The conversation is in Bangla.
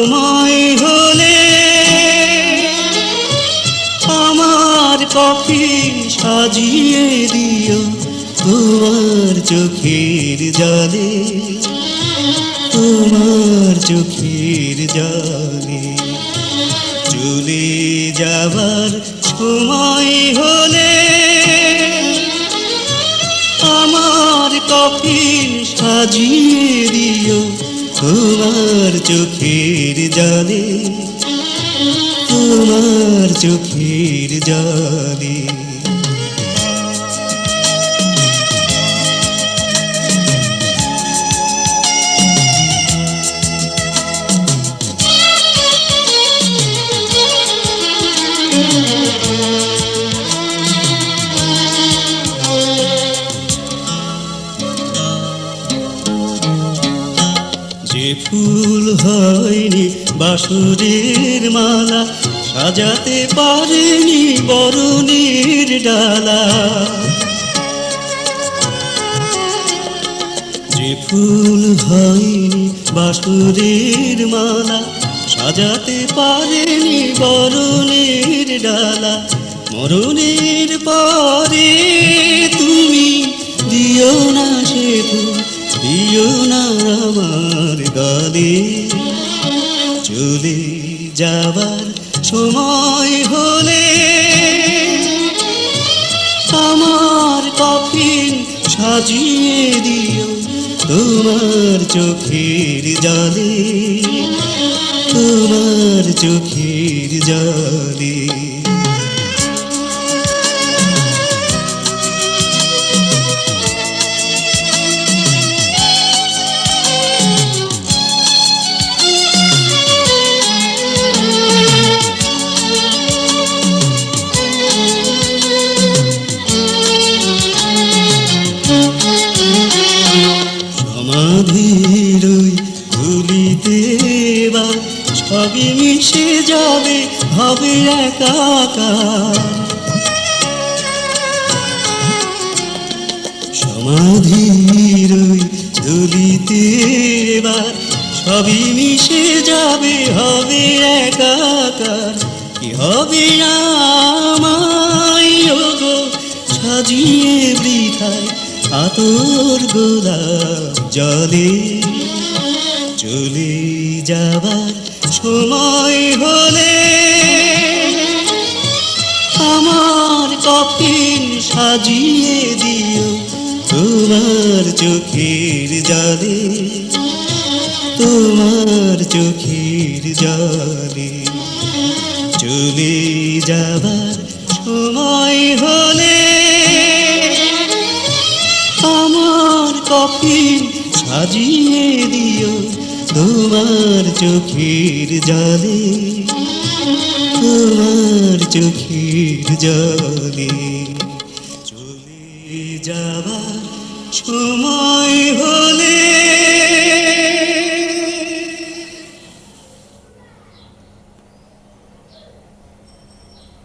তোমায় হলে আমার কফি সাজিয়ে দিও তোমার চোখের জলে, তোমার চোখের জলে। চলে যাবার সময় হলে আমার কফি সাজিয়ে দিও তোমার চোখের জলে তোমার চোখের জলে। যে ফুল হয়নি বাসুরের মালা, সাজাতে পারেনি বরণের ডালা। যে ফুল হয়নি বাসুরের মালা, সাজাতে পারেনি বরণের ডালা। মরণের পরে তুমি দিও না সে দিও না আমার গালে চলে যাবার সময় হলে আমার কফিন সাজিয়ে দিও তোমার চোখের জলে, তোমার চোখের জলে। সবই মিশে যাবে হবে একাকার সমাধির ধুলিতে এবার সবই মিশে যাবে, হবে একাকার। কি হবে আমায় সাজিয়ে বৃথায় আতর গোলাপ জলে। চলে যাবার সময় হলে আমার কফিন সাজিয়ে দিও তোমার চোখের জলে, তোমার চোখের জলে। চলে যাবার সময় হলে আমার কফিন সাজিয়ে দিও তোমার চোখের জলে তোমার চোখের জলে চলে যাবার সময়